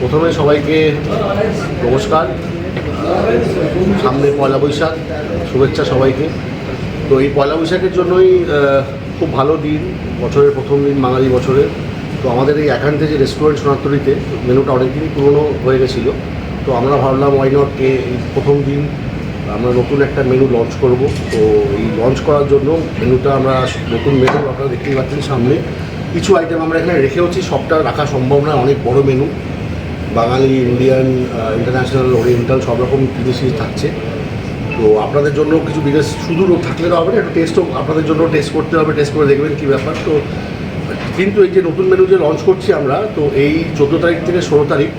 প্রথমে সবাইকে নমস্কার। সামনে পয়লা বৈশাখ, শুভেচ্ছা সবাইকে। তো এই পয়লা বৈশাখের জন্যই খুব ভালো দিন, বছরের প্রথম দিন বাঙালি বছরের। তো আমাদের এই একান্তে যে রেস্টুরেন্ট সোনারতরিতে মেনুটা অনেকদিনই পুরনো হয়ে গেছিল। তো আমরা ভাবলাম ওয়াই নট কে এই প্রথম দিন আমরা নতুন একটা মেনু লঞ্চ করব। তো এই লঞ্চ করার জন্য মেনুটা আমরা নতুন মেনু আপনারা দেখতেই পাচ্ছেন সামনে। কিছু আইটেম আমরা এখানে রেখেওছি সবটা রাখা সম্ভব নয়, অনেক বড় menu Bangali Indian international oriental সব রকম জিনিসই থাকছে। তো আপনাদের জন্য কিছু বিদেশ শুধু থাকলে তো হবে না, একটু টেস্টও আপনাদের জন্য টেস্ট করতে হবে টেস্ট করে দেখবেন কী ব্যাপার। তো, কিন্তু এই যে নতুন মেনু যে লঞ্চ করছি আমরা, তো এই চোদ্দ তারিখ থেকে ষোলো তারিখ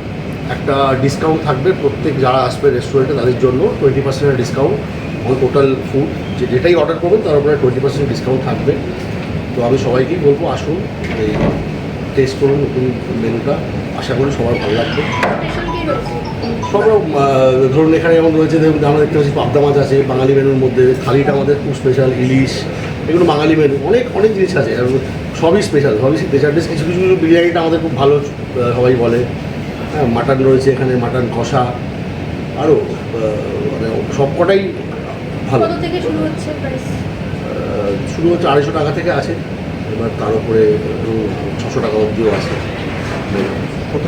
একটা ডিসকাউন্ট থাকবে প্রত্যেক যারা আসবে রেস্টুরেন্টে তাদের জন্য টোয়েন্টি পার্সেন্টের ডিসকাউন্ট অন টোটাল ফুড যে যেটাই অর্ডার করবেন, তার উপরে টোয়েন্টি পার্সেন্ট ডিসকাউন্ট থাকবে। তো আমি সবাইকেই বলব আসুন এই টেস্ট করুন নতুন মেনুটা। আশা করি সবার ভালো লাগবে। সব ধরুন এখানে যেমন রয়েছে আমরা দেখতে পাচ্ছি পাবদা মাছ আছে বাঙালি মেনুর মধ্যে থালিটা আমাদের খুব স্পেশাল ইলিশ এগুলো বাঙালি মেনু। অনেক অনেক জিনিস আছে আর সবই স্পেশাল সবই স্পেশাল ডিশ কিছু কিছু বিরিয়ানিটা আমাদের খুব ভালো সবাই বলে। হ্যাঁ মাটন রয়েছে এখানে মাটন কষা। আরও মানে সব কটাই ভালো থেকে শুরু হচ্ছে শুরু হচ্ছে আড়াইশো টাকা থেকে আছে এবার তার উপরে ছশো টাকা অবধিও আছে